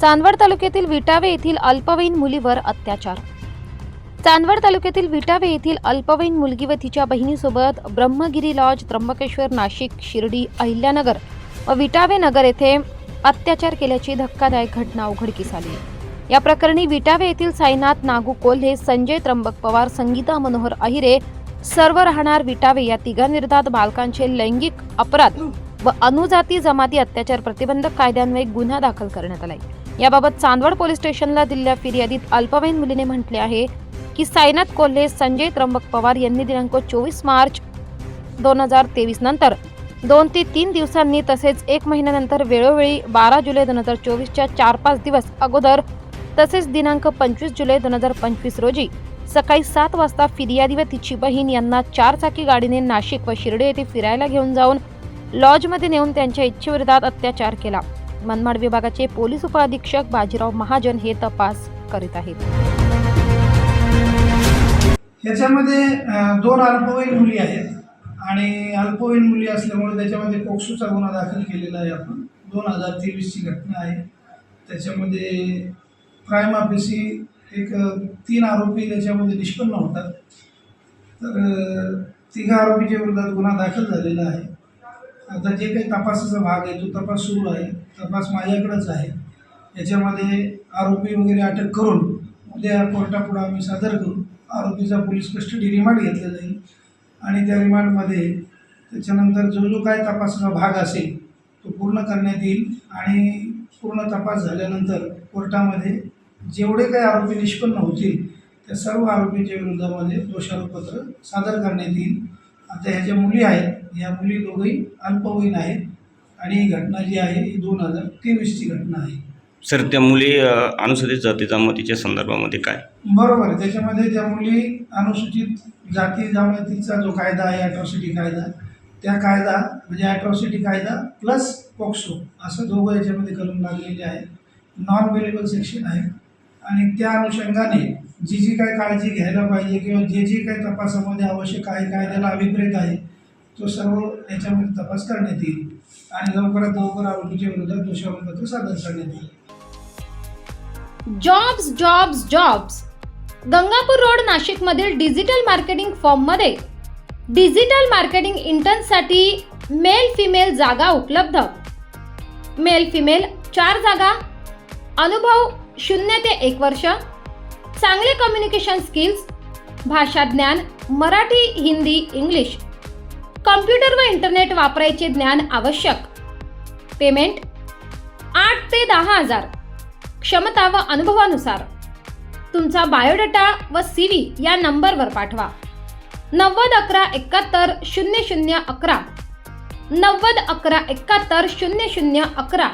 चांदवड तालुक्यातील विटावे येथील अल्पवयीन मुलीवर अत्याचार. चांदवड तालुक्यातील विटावे येथील अल्पवयीन मुलगी व तिच्या बहिणीसोबत ब्रह्मगिरी लॉज त्र्यंबकेश्वर नाशिक शिर्डी अहिल्यानगर व विटावे नगर येथे अत्याचार केल्याची धक्कादायक घटना उघडकीस आली. या प्रकरणी विटावे येथील साईनाथ नागू कोल्हे संजय त्र्यंबक पवार संगीता मनोहर अहिरे सर्व राहणार विटावे या तिघांविरोधात बालकांचे लैंगिक अपराध व अनुजाती जमाती अत्याचार प्रतिबंधक कायद्यान्वये गुन्हा दाखल करण्यात आलाय. याबाबत चांदवड पोलीस स्टेशनला दिलेल्या फिर्यादीत अल्पवयीन मुलीने म्हटले आहे की साईनाथ कोल्हे संजय त्र्यंबक पवार यांनी दिनांक चोवीस मार्च दोन हजार तेवीस नंतर दोन ते तीन दिवसांनी तसेच एक महिन्यानंतर वेळोवेळी बारा जुलै दोन हजार चोवीसच्या चार पाच दिवस अगोदर तसेच दिनांक पंचवीस जुलै दोन हजार पंचवीस रोजी सकाळी सात वाजता फिर्यादी व तिची बहीण यांना चारचाकी गाडीने नाशिक व शिर्डी येथे फिरायला घेऊन जाऊन लॉजमध्ये नेऊन त्यांच्या इच्छेविरोधात अत्याचार केला. मनमाड विभागाचे पोलीस उपअधीक्षक बाजीराव महाजन हे तपास करीत आहेत. ह्याच्यामध्ये दोन अल्पवयीन मुली आहेत आणि अल्पवयीन मुली असल्यामुळे त्याच्यामध्ये पोक्सोचा गुन्हा दाखल केलेला आहे आपण. दोन हजार तेवीसची घटना आहे. त्याच्यामध्ये प्राईम ऑफिसी एक तीन आरोपी त्याच्यामध्ये निष्पन्न होतात. तर तिघा आरोपीच्या विरोधात गुन्हा दाखल झालेला आहे. आता जे काही तपासाचा भाग आहे तो तपास सुरू आहे. तपास माझ्याकडंच आहे. याच्यामध्ये आरोपी वगैरे अटक करून उद्या कोर्टापुढं आम्ही सादर करू. आरोपीचा पोलीस कस्टडी रिमांड घेतला जाईल. आणि त्या रिमांडमध्ये त्याच्यानंतर जो जो काय तपासाचा भाग असेल तो पूर्ण करण्यात येईल. आणि पूर्ण तपास झाल्यानंतर कोर्टामध्ये जेवढे काही आरोपी निष्पन्न होतील त्या सर्व आरोपींच्या विरोधामध्ये दोषारोपपत्र सादर करण्यात येईल. आता ह्या ज्या मुली आहेत ह्या मुली दोघंही अल्पवयीन आहेत. आणि ही घटना जी आहे ही दोन हजार तेवीसची घटना आहे. सर त्या मुली अ, अनुसूचित जाती जमातीच्या संदर्भामध्ये काय? बरोबर आहे. त्याच्यामध्ये ज्या मुली अनुसूचित जाती जमातीचा जो कायदा आहे ॲट्रॉसिटी कायदा त्या कायदा म्हणजे ॲट्रॉसिटी कायदा प्लस पॉक्सो असं दोघं याच्यामध्ये कलम लागलेले आहे नॉन वेलेबल सेक्शन आहे. आणि त्या अनुषंगाने जी जी काय काळजी घ्यायला पाहिजे किंवा जे जे काही तपासामध्ये आवश्यक आहे कायद्याला अभिप्रेत आहे तो सर्व त्याच्यामध्ये तपास करण्यात येईल. आणि लवकरात लवकर आरोपीच्या विरोधात दोषारोपपत्र सादर करण्यात येईल. Jobs jobs jobs Gangapur road नाशिकमधील डिजिटल मार्केटिंग फॉर्ममध्ये डिजिटल मार्केटिंग इंटर्नसाठी मेल फिमेल जागा उपलब्ध. मेल फिमेल चार जागा. अनुभव शून्य ते एक वर्ष. चांगले कम्युनिकेशन स्किल्स भाषा ज्ञान मराठी हिंदी इंग्लिश. कॉम्प्युटर व इंटरनेट वापरायचे ज्ञान आवश्यक. पेमेंट आठ ते दहा हजार. क्षमता व अनुभवानुसार. तुमचा बायोडेटा व सी व्ही या नंबरवर पाठवा. नव्वद अकरा एकाहत्तर शून्य शून्य अकरा. नव्वद अकरा एकाहत्तर शून्य शून्य अकरा.